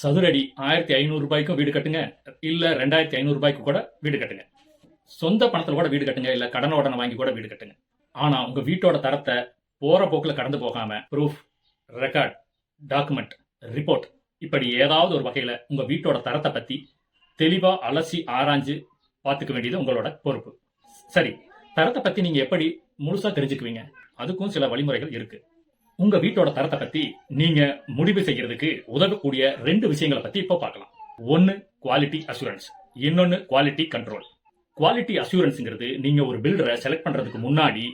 சதுரடி ஆயிரத்தி ஐநூறு ரூபாய்க்கும் வீடு கட்டுங்க. இல்ல ரெண்டாயிரத்தி ஐநூறு ரூபாய்க்கு கூட வீடு கட்டுங்க. சொந்த பணத்துல கூட வீடு கட்டுங்க. இல்ல கடன உடனே வாங்கி கூட வீடு கட்டுங்க. ஆனா உங்க வீட்டோட தரத்தை போற போக்குல கடந்து போகாம ப்ரூஃப் ரெக்கார்ட் டாக்குமெண்ட் ரிப்போர்ட் இப்படி ஏதாவது ஒரு வகையில உங்க வீட்டோட தரத்தை பத்தி தெளிவா அலசி ஆராய்ஞ்சு பார்த்துக்க வேண்டியது உங்களோட பொறுப்பு. சரி தரத்தை பத்தி நீங்க எப்படி முழுசா தெரிஞ்சுக்குவீங்க? அதுக்கும் சில வழிமுறைகள் இருக்கு. உங்க வீட்டோட தரத்தை பத்தி நீங்க முடிவு செய்யறதுக்கு உதவக்கூடிய ரெண்டு விஷயங்களை பத்தி இப்போ பார்க்கலாம். ஒன்னு குவாலிட்டி அசூரன்ஸ் இன்னொன்னு குவாலிட்டி கண்ட்ரோல் குவாலிட்டி அசூரன்ஸ்ங்கிறது நீங்க ஒரு பில்டரை செலக்ட் பண்றதுக்கு முன்னாடி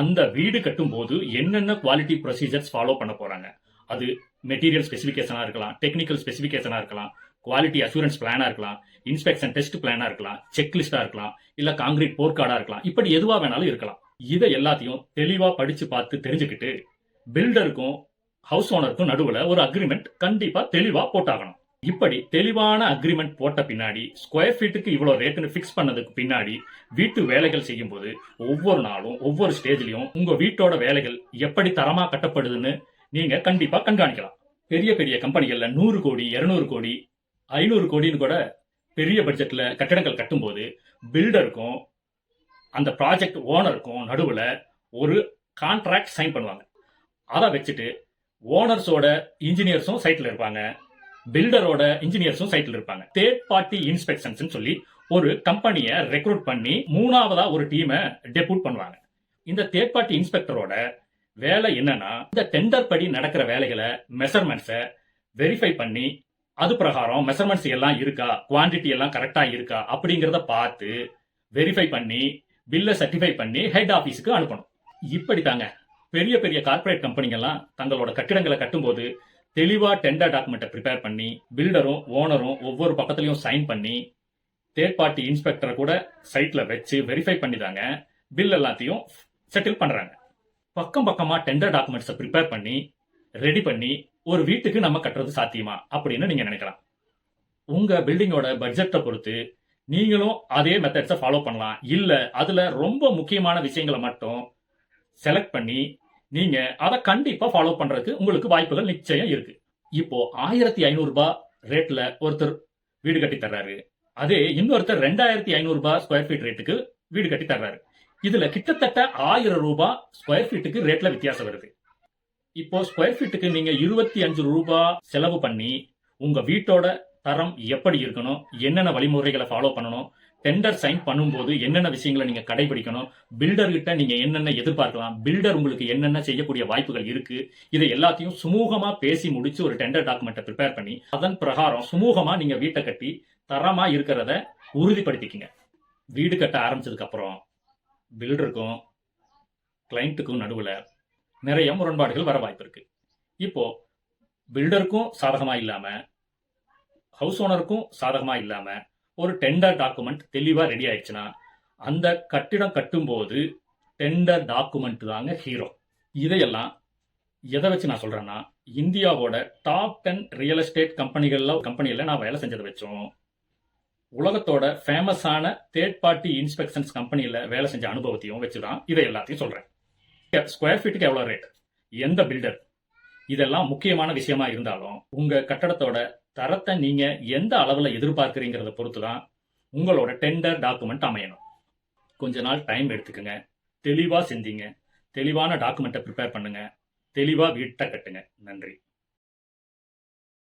அந்த வீடு கட்டும்போது என்னென்ன குவாலிட்டி ப்ரொசீஜர்ஸ் ஃபாலோ பண்ண போறாங்க? அது மெட்டீரியல் ஸ்பெசிஃபிகேஷனாக இருக்கலாம் டெக்னிக்கல் ஸ்பெசிஃபிகேஷனாக இருக்கலாம் குவாலிட்டி அசூரன்ஸ் பிளானா இருக்கலாம் இன்ஸ்பெக்ஷன் டெஸ்ட் பிளானா இருக்கலாம் செக்லிஸ்டா இருக்கலாம் இல்ல காங்கிரீட் போர்க்கார்டா இருக்கலாம். இப்படி எதுவா வேணாலும் இருக்கலாம். இதை எல்லாத்தையும் தெளிவா படிச்சு பார்த்து தெரிஞ்சுக்கிட்டு பில்டருக்கும் ஹவுஸ் ஓனருக்கும் நடுவுல ஒரு அக்ரிமெண்ட் கண்டிப்பா தெளிவா போட்டாகணும். இப்படி தெளிவான அக்ரிமெண்ட் போட்ட பின்னாடி ஸ்கொயர் ஃபீட்டுக்கு இவ்வளவு ரேட்டுன்னு ஃபிக்ஸ் பண்ணதுக்கு பின்னாடி வீட்டு வேலைகள் செய்யும்போது ஒவ்வொரு நாளும் ஒவ்வொரு ஸ்டேஜ்லயும் உங்க வீட்டோட வேலைகள் எப்படி தரமா கட்டப்படுதுன்னு நீங்க கண்டிப்பா கண்காணிக்கலாம். பெரிய பெரிய கம்பெனிகள்ல நூறு கோடி இருநூறு கோடி ஐநூறு கோடின்னு கூட பெரிய பட்ஜெட்ல கட்டடங்கள் கட்டும்போது பில்டருக்கும் அந்த ப்ராஜெக்ட் ஓனருக்கும் நடுவில் ஒரு கான்ட்ராக்ட் சைன் பண்ணுவாங்க. அதை வச்சுட்டு ஓனர்ஸோட இன்ஜினியர்ஸும் சைட்ல இருப்பாங்க. பில்டரோட இன்ஜினியர்ஸும் சைட்ல இருப்பாங்க. தேர்ட் பார்ட்டி இன்ஸ்பெக்ஷன்ஸ் சொல்லி ஒரு கம்பெனியை ரெக்ரூட் பண்ணி மூணாவதா ஒரு டீமை டெபுட் பண்ணுவாங்க. இந்த தேர்ட் பார்ட்டி இன்ஸ்பெக்டரோட வேலை என்னன்னா இந்த டெண்டர் படி நடக்கிற வேலைகளை மெஷர்மெண்ட்ஸை வெரிஃபை பண்ணி அது பிரகாரம் மெஷர்மெண்ட்ஸ் எல்லாம் இருக்கா குவாண்டிட்டி எல்லாம் கரெக்டா இருக்கா அப்படிங்கிறத பார்த்து வெரிஃபை பண்ணி பில்லை சர்டிஃபை பண்ணி ஹெட் ஆபீஸுக்கு அனுப்பணும். இப்படி தாங்க. பெரிய பெரிய கார்ப்பரேட் கம்பெனிகள்லாம் தங்களோட கட்டிடங்களை கட்டும்போது தெளிவாக டெண்டர் டாக்குமெண்ட்டை ப்ரிப்பேர் பண்ணி பில்டரும் ஓனரும் ஒவ்வொரு பக்கத்துலையும் சைன் பண்ணி தேர்ட் பார்ட்டி இன்ஸ்பெக்டரை கூட சைட்டில் வச்சு வெரிஃபை பண்ணி தாங்க பில் எல்லாத்தையும் செட்டில் பண்ணுறாங்க பக்கம் பக்கமாக டெண்டர் டாக்குமெண்ட்ஸை ப்ரிப்பேர் பண்ணி ரெடி பண்ணி ஒரு வீட்டுக்கு நம்ம கட்டுறது சாத்தியமா அப்படின்னு நீங்கள் நினைக்கலாம். உங்கள் பில்டிங்கோட பட்ஜெட்டை பொறுத்து நீங்களும் அதே மெத்தட்ஸை ஃபாலோ பண்ணலாம். இல்லை அதில் ரொம்ப முக்கியமான விஷயங்களை மட்டும் செலக்ட் பண்ணி நீங்க அதை கண்டிப்பா ஃபாலோ பண்றதுக்கு உங்களுக்கு வாய்ப்புகள் நிச்சயம் இருக்கு. இப்போ ஆயிரத்தி ஐநூறு ரூபாய் ரேட்ல ஒருத்தர் வீடு கட்டி தர்றாரு. அதே இன்னொருத்தர் ரெண்டாயிரத்தி ஐநூறு ரூபாய் ஸ்கொயர் ஃபீட் ரேட்டுக்கு வீடு கட்டி தர்றாரு. இதுல கிட்டத்தட்ட ஆயிரம் ரூபாய் ஸ்கொயர் ஃபீட்டுக்கு ரேட்ல வித்தியாசம் வருது. இப்போ ஸ்கொயர் ஃபீட்டுக்கு நீங்க இருபத்தி அஞ்சு ரூபாய் செலவு பண்ணி உங்க வீட்டோட தரம் எப்படி இருக்கணும் என்னென்ன வழிமுறைகளை ஃபாலோ பண்ணணும் டெண்டர் சைன் பண்ணும்போது என்னென்ன விஷயங்களை நீங்க கடைபிடிக்கணும்? பில்டர் கிட்ட நீங்க என்னென்ன எதிர்பார்க்கலாம்? பில்டர் உங்களுக்கு என்னென்ன செய்யக்கூடிய வாய்ப்புகள் இருக்கு? இதை எல்லாத்தையும் சுமூகமா பேசி முடிச்சு ஒரு டெண்டர் டாக்குமெண்ட்டை ப்ரிப்பேர் பண்ணி அதன் பிரகாரம் சுமூகமா நீங்க வீட்டை கட்டி தரமா இருக்கிறத உறுதிப்படுத்திக்கிங்க. வீடு கட்ட ஆரம்பிச்சதுக்கு அப்புறம் பில்டருக்கும் கிளைண்ட்டுக்கும் நடுவில் நிறைய முரண்பாடுகள் வர வாய்ப்பு இருக்கு. இப்போ பில்டருக்கும் சாதகமா இல்லாம ஹவுஸ் ஓனருக்கும் சாதகமா இல்லாம ஒரு டெண்டர் டாக்குமெண்ட் தெளிவாக ரெடி ஆயிடுச்சுன்னா அந்த கட்டிடம் கட்டும்போது டெண்டர் டாக்குமெண்ட் தாங்க ஹீரோ இதையெல்லாம் எதை வச்சு நான் சொல்கிறேன்னா இந்தியாவோட டாப் டென் ரியல் எஸ்டேட் கம்பெனிகளில் கம்பெனியில் நான் வேலை செஞ்சதை வச்சோம் உலகத்தோட ஃபேமஸான தேர்ட் பார்ட்டி இன்ஸ்பெக்ஷன்ஸ் கம்பெனியில் வேலை செஞ்ச அனுபவத்தையும் வச்சுதான் இதை எல்லாத்தையும் சொல்கிறேன் ஸ்கொயர் ஃபீட்டுக்கு எவ்வளோ ரேட் எந்த பில்டர் இதெல்லாம் முக்கியமான விஷயமா இருந்தாலும் உங்க கட்டடத்தோட தரத்தை நீங்க எந்த அளவுல எதிர்பார்க்குறீங்கிறத பொறுத்து தான் உங்களோட டெண்டர் டாக்குமெண்ட் அமையணும். கொஞ்ச நாள் டைம் எடுத்துக்கங்க. தெளிவா சிந்திங்க. தெளிவான டாக்குமெண்ட்டை ப்ரிப்பேர் பண்ணுங்க. தெளிவா வீட்டை கட்டுங்க. நன்றி.